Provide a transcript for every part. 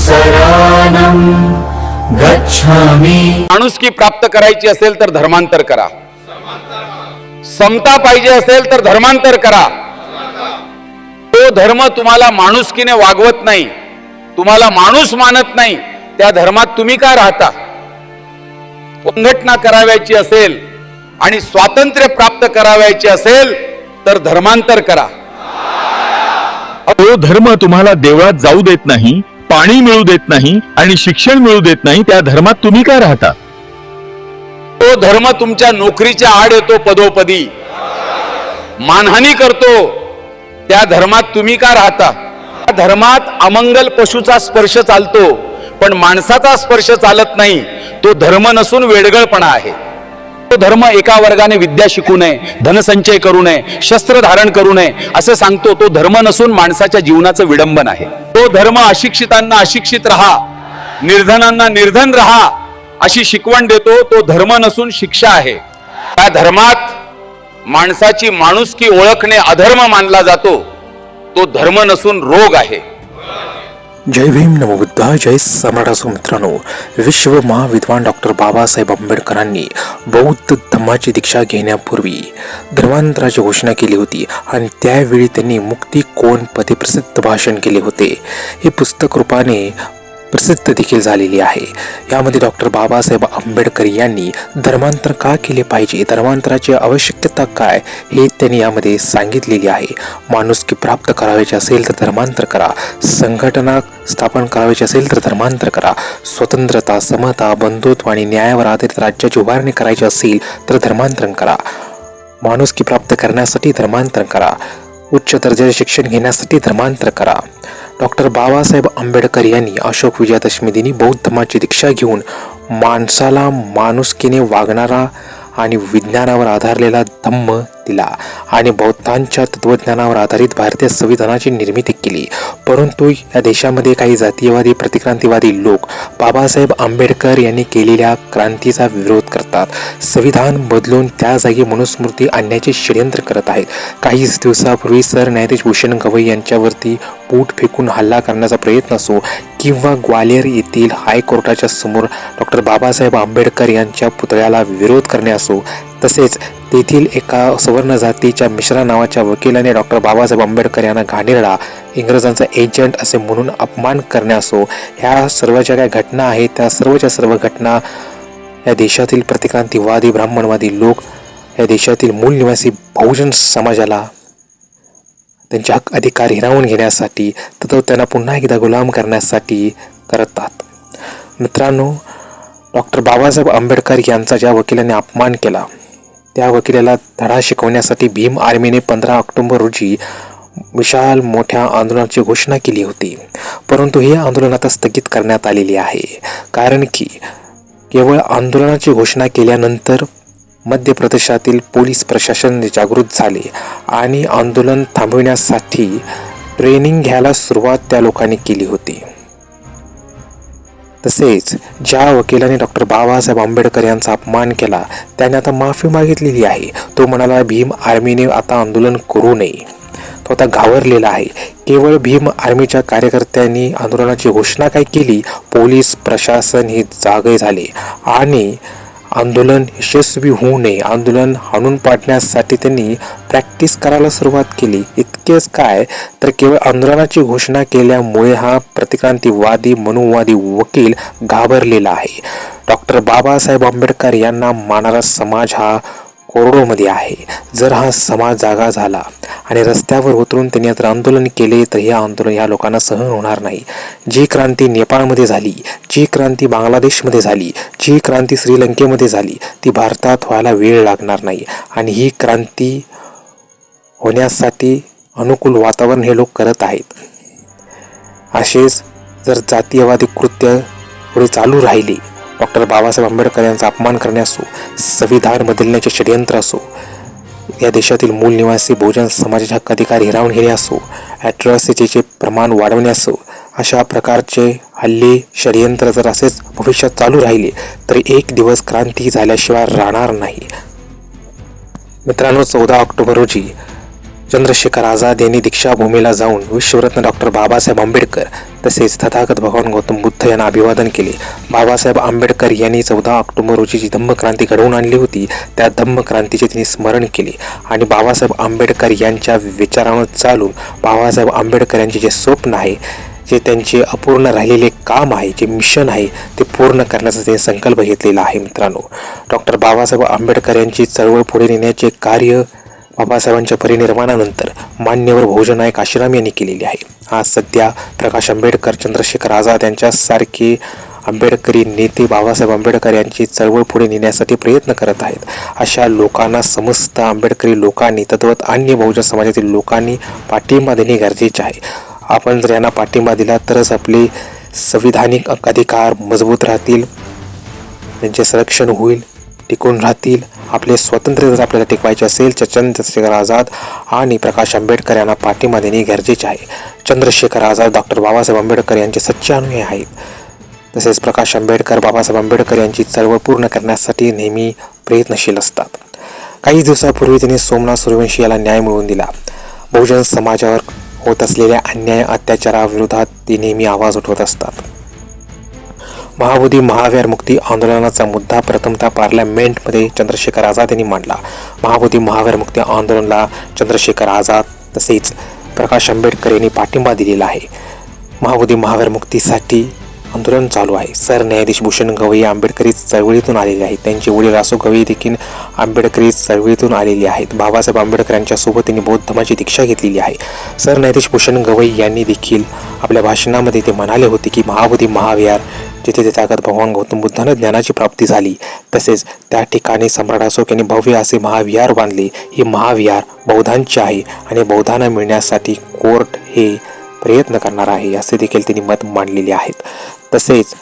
शरणं गच्छामि. माणुसकी प्राप्त करायची असेल तर धर्मांतर करा. समता पाहिजे असेल तर धर्मांतर करा. तो धर्म तुम्हाला माणुसकीने वागवत नाही तुम्हाला माणूस मानत नाही त्या धर्मात तुम्ही का राहता? संघटना करावायची असेल आणि स्वातंत्र्य प्राप्त करावायचे असेल तर धर्मांतर करा. तो धर्म तुम्हाला देवळात जाऊ देत नाही पाणी मिळू देत नाही आणि शिक्षण मिळू देत नाही त्या धर्मात तुम्ही का राहता? तो धर्म तुमच्या नोकरीच्या आड येतो पदोपदी. मानहानी करतो. त्या धर्मात तुम्ही का राहता? त्या धर्मात अमंगल पशुचा स्पर्श चालतो पण माणसाचा स्पर्श चालत नाही. तो धर्म नसून वेडगळपणा आहे. तो धर्म एका वर्गाने विद्या शिकू नये धनसंचय करू नये शस्त्र धारण करू नये असं सांगतो तो धर्म नसून माणसाच्या जीवनाचं विडंबन आहे. तो धर्म अशिक्षितांना अशिक्षित राहा निर्धनांना निर्धन राहा अशी शिकवण देतो तो धर्म नसून शिक्षा आहे. त्या धर्मात माणसाची माणुसकी ओळखणे अधर्म मानला जातो तो धर्म नसून रोग आहे. जय भीम नमोबुद्धा जय सम्राट असो मित्रांनो. विश्व महाविद्वान डॉक्टर बाबासाहेब आंबेडकरांनी बौद्ध धम्माची दीक्षा घेण्यापूर्वी धर्मांतराची घोषणा केली होती आणि त्यावेळी त्यांनी मुक्ती कोण पदे प्रसिद्ध भाषण केले होते. हे पुस्तक रूपाने प्रसिद्ध देखील झालेली आहे. यामध्ये डॉक्टर बाबासाहेब आंबेडकर यांनी धर्मांतर का केले पाहिजे? धर्मांतराची आवश्यकता काय? हे त्यांनी यामध्ये सांगितलेली आहे. माणुसकी प्राप्त करावायची असेल तर धर्मांतर करा. संघटना स्थापन करावायची असेल तर धर्मांतर करा. स्वतंत्रता समता बंधुत्व आणि न्यायावर आधारित राज्याची उभारणी करायची असेल तर धर्मांतरण करा. माणुसकी प्राप्त करण्यासाठी धर्मांतर करा. उच्च दर्जाचे शिक्षण घेण्यासाठी धर्मांतर करा. डॉक्टर बाबासाहेब आंबेडकर यांनी अशोक विजयादशमी दिनी बौद्ध धर्माची दीक्षा घेऊन माणसाला माणुसकीने वागणारा आणि विज्ञानावर आधारलेला धम्म दिला आणि बौद्धांच्या तत्वज्ञानावर आधारित भारतीय संविधानाची निर्मिती केली. परंतु या देशामध्ये काही जातीयवादी प्रतिक्रांतीवादी लोक बाबासाहेब आंबेडकर यांनी केलेल्या क्रांतीचा विरोध करतात. संविधान बदलून त्या जागी मनुस्मृती आणण्याचे षडयंत्र करत आहेत. काहीच दिवसापूर्वी सरन्यायाधीश भूषण गवई यांच्यावरती बूट फेकून हल्ला करण्याचा प्रयत्न असो किंवा ग्वालियर येथील हायकोर्टाच्या समोर डॉक्टर बाबासाहेब आंबेडकर यांच्या पुतळ्याला विरोध करणे असो तसेच तेथील एका सुवर्ण जातीच्या मिश्रा नावाच्या वकिलाने डॉक्टर बाबासाहेब आंबेडकर यांना घाणेरडा इंग्रजांचा एजंट असे म्हणून अपमान करण्यासो असो ह्या सर्व ज्या काही घटना आहेत त्या सर्वच्या सर्व घटना या देशातील प्रतिक्रांतीवादी ब्राह्मणवादी लोक या देशातील मूल निवासी बहुजन समाजाला त्यांचे हक्क अधिकार हिरावून घेण्यासाठी तथा त्यांना पुन्हा एकदा गुलाम करण्यासाठी करतात. मित्रांनो डॉक्टर बाबासाहेब आंबेडकर यांचा ज्या वकिलाने अपमान केला त्या वकिलाला धडा शिकवण्यासाठी भीम आर्मीने पंधरा ऑक्टोबर रोजी विशाल मोठ्या आंदोलनाची घोषणा केली होती. परंतु हे आंदोलन आता स्थगित करण्यात आलेली आहे. कारण की केवळ आंदोलनाची घोषणा केल्यानंतर मध्य प्रदेशातील पोलीस प्रशासन जागृत झाले आणि आंदोलन थांबविण्यासाठी ट्रेनिंग घ्यायला सुरुवात त्या लोकांनी केली होती. तसेच ज्या वकिलाने डॉक्टर बाबासाहेब आंबेडकर यांचा अपमान केला त्याने आता माफी मागितलेली आहे. तो म्हणाला भीम आर्मीने आता आंदोलन करू नये. तो आता घाबरलेला आहे. केवळ भीम आर्मीच्या कार्यकर्त्यांनी आंदोलनाची घोषणा काय केली? पोलीस प्रशासन हे जागे झाले. आणि आंदोलन यशस्वी होऊ नये. आंदोलन हाणून पाडण्यासाठी त्यांनी प्रॅक्टिस करायला सुरुवात केली. इतकेच काय तर केवळ आंदोलनाची घोषणा केल्यामुळे हा प्रतिक्रांतीवादी मनुवादी वकील घाबरलेला आहे. डॉक्टर बाबासाहेब आंबेडकर यांना मानारा समाज हा कोरडोमध्ये आहे. जर हा समाज जागा झाला आणि रस्त्यावर उतरून त्यांनी जर आंदोलन केले तर हे आंदोलन ह्या लोकांना सहन होणार नाही. जी क्रांती नेपाळमध्ये झाली जी क्रांती बांगलादेशमध्ये झाली जी क्रांती श्रीलंकेमध्ये झाली ती भारतात व्हायला वेळ लागणार नाही. आणि ही क्रांती होण्यासाठी अनुकूल वातावरण हे लोक करत आहेत. असेच जर जातीयवादी कृत्य पुढे चालू राहिले डॉक्टर बाबासाहेब आंबेडकर यांचा अपमान करणे असो संविधान बदलण्याचे षडयंत्र असो या देशातील मूल निवासी बहुजन समाजाचे हक्क अधिकार हिरावून घेणे असो ॲट्रॉसिटीचे प्रमाण वाढवणे असो अशा प्रकारचे हल्ले षडयंत्र जर असेच भविष्यात चालू राहिले तर एक दिवस क्रांती झाल्याशिवाय राहणार नाही. मित्रांनो चौदा ऑक्टोबर रोजी चंद्रशेखर आझाद यांनी दीक्षाभूमीला जाऊन विश्वरत्न डॉक्टर बाबासाहेब आंबेडकर तसेच तथागत भगवान गौतम बुद्ध यांना अभिवादन केले. बाबासाहेब आंबेडकर यांनी चौदा ऑक्टोबर रोजी जी धम्मक्रांती घडवून आणली होती त्या धम्मक्रांतीचे त्यांनी स्मरण केले आणि बाबासाहेब आंबेडकर यांच्या विचारानं चालून बाबासाहेब आंबेडकर यांचे जे स्वप्न आहे जे त्यांचे अपूर्ण राहिलेले काम आहे जे मिशन आहे ते पूर्ण करण्याचा त्यांनी संकल्प घेतलेला आहे मित्रांनो. डॉक्टर बाबासाहेब आंबेडकर यांची चळवळ पुढे नेण्याचे कार्य बाबासाहेबांच्या परिनिर्वाणानंतर मान्यवर भोजनायक आश्रम यांनी केलेली आहे. आज सध्या प्रकाश आंबेडकर चंद्रशेखर आझाद यांच्यासारखे आंबेडकरी नेते बाबासाहेब आंबेडकर यांची चळवळ पुढे नेण्यासाठी प्रयत्न करत आहेत. अशा लोकांना समस्त आंबेडकरी लोकांनी तत्वत अन्य बहुजन समाजातील लोकांनी पाठिंबा देणे गरजेचे आहे. आपण जर यांना पाठिंबा दिला तरच आपले संविधानिक अधिकार मजबूत राहतील त्यांचे संरक्षण होईल. टिकून राहतील. आपले स्वातंत्र्य जर आपल्याला टिकवायचे असेल तर चंद्रशेखर आझाद आणि प्रकाश आंबेडकर यांना पाठिंबा देणे गरजेचे आहे. चंद्रशेखर आझाद डॉक्टर बाबासाहेब आंबेडकर यांचे सच्चे अनुयायी आहेत. तसेच प्रकाश आंबेडकर बाबासाहेब आंबेडकर यांची चळवळ पूर्ण करण्यासाठी नेहमी प्रयत्नशील असतात. काही दिवसापूर्वी त्यांनी सोमनाथ सूर्यवंशी याला न्याय मिळवून दिला. बहुजन समाजावर होत असलेल्या अन्याय अत्याचाराविरोधात ते नेहमी आवाज उठवत असतात. महाबोधी महावीर मुक्ती आंदोलनाचा मुद्दा प्रथमतः पार्लमेंटमध्ये चंद्रशेखर आझाद यांनी मांडला. महाबोधी महावीर मुक्ती आंदोलनाला चंद्रशेखर आझाद तसेच प्रकाश आंबेडकर यांनी पाठिंबा दिलेला आहे. महाबोधी महावीर मुक्तीसाठी आंदोलन चालू आहे. सरन्यायाधीश भूषण गवई आंबेडकरी चळवळीतून आलेले आहेत. त्यांचे वडील रासो गवई देखील आंबेडकरी चळवळीतून आलेले आहेत. बाबासाहेब आंबेडकरांच्या सोबत त्यांनी बौद्ध धर्माची दीक्षा घेतलेली आहे. सरन्यायाधीश भूषण गवई यांनी देखील आपल्या भाषणामध्ये ते म्हणाले होते की महाबोधी महाविहार जिथे ते ताकद भगवान गौतम बुद्धांना ज्ञानाची प्राप्ती झाली तसेच त्या ठिकाणी सम्राट अशोक यांनी भव्य असे महाविहार बांधले. हे महाविहार बौद्धांचे आहे आणि बौद्धांना मिळण्यासाठी कोर्ट हे प्रयत्न करणार आहे असे देखील त्यांनी मत मांडलेले आहेत. तसेच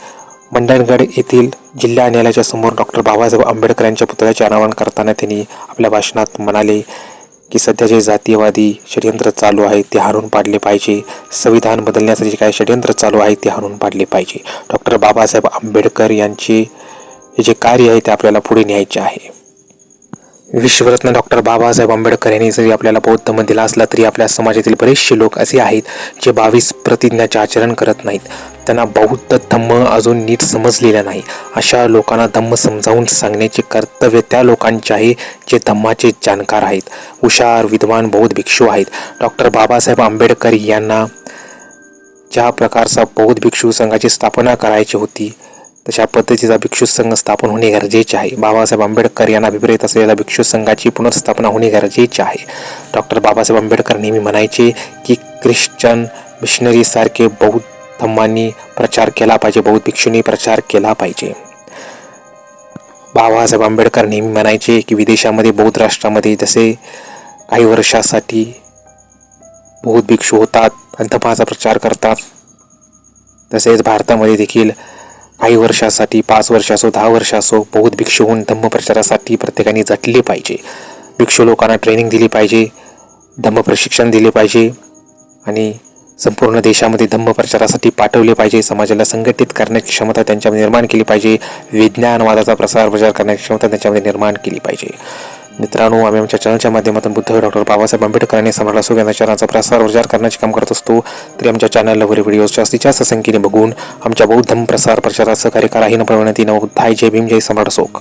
मंडणगड येथील जिल्हा न्यायालयाच्या समोर डॉक्टर बाबासाहेब आंबेडकर यांच्या पुतळ्याचे अनावरण करताना त्यांनी आपल्या भाषणात म्हणाले की सध्या जे जातीयवादी षडयंत्र चालू आहे ते हाणून पाडले पाहिजे. संविधान बदलण्यासाठी जे काही षडयंत्र चालू आहे ते हाणून पाडले पाहिजे. डॉक्टर बाबासाहेब आंबेडकर यांचे हे जे कार्य आहे ते आपल्याला पुढे न्यायचे आहे. विश्वरत्न डॉक्टर बाबासाहेब आंबेडकर यांनी जरी आपल्याला बौद्ध धर्म दिला असला तरी आपल्या समाजातील बरेचसे लोक असे आहेत जे बावीस प्रतिज्ञाचे आचरण करत नाहीत. त्यांना बौद्ध धम्म अजून नीट समजलेला नाही. अशा लोकांना धम्म समजावून सांगण्याचे कर्तव्य त्या लोकांचे आहे जे धम्माचे जाणकार आहेत. हुशार विद्वान बौद्ध भिक्षू आहेत. डॉक्टर बाबासाहेब आंबेडकर यांना ज्या प्रकारचा बौद्ध भिक्षू संघाची स्थापना करायची होती तशा पद्धतीचा भिक्षू संघ स्थापन होणे गरजेचे आहे. बाबासाहेब आंबेडकर यांना विपरीत असलेल्या भिक्षू संघाची पुनर्स्थापना होणे गरजेचे आहे. डॉक्टर बाबासाहेब आंबेडकर नेहमी म्हणायचे की ख्रिश्चन मिशनरीसारखे बौद्ध धम्मांनी प्रचार केला पाहिजे बौद्ध भिक्षूंनी प्रचार केला पाहिजे. बाबासाहेब आंबेडकर नेहमी म्हणायचे की विदेशामध्ये बौद्ध राष्ट्रामध्ये जसे काही वर्षासाठी बौद्ध भिक्षू होतात आणि प्रचार करतात तसेच भारतामध्ये देखील काही वर्षासाठी पाच वर्ष असो दहा वर्ष असो बौद्ध भिक्षू होऊन धम्म प्रचारासाठी प्रत्येकाने झटले पाहिजे. भिक्षू लोकांना ट्रेनिंग दिली पाहिजे धम्म प्रशिक्षण दिले पाहिजे आणि संपूर्ण देशामध्ये धम्म प्रचारासाठी पाठवले पाहिजे. समाजाला संघटित करण्याची क्षमता त्यांच्यामध्ये निर्माण केली पाहिजे. विज्ञानवादाचा प्रसार प्रचार करण्याची क्षमता त्यांच्यामध्ये निर्माण केली पाहिजे. मित्रांनो आम्ही आमच्या चॅनलच्या माध्यमातून बुद्ध डॉक्टर बाबासाहेब आंबेडकर यांनी सम्राट अशोक चॅनलचा प्रसार प्रचार करण्याचे काम करत असतो. तरी आमच्या चॅनलला वरील व्हिडिओज जास्तीत जास्त संख्येने बघून आमच्या बौद्ध प्रसार प्रचारात सहकार्य करा. ही न विनंती थाय जय भीम जय सम्राट अशोक.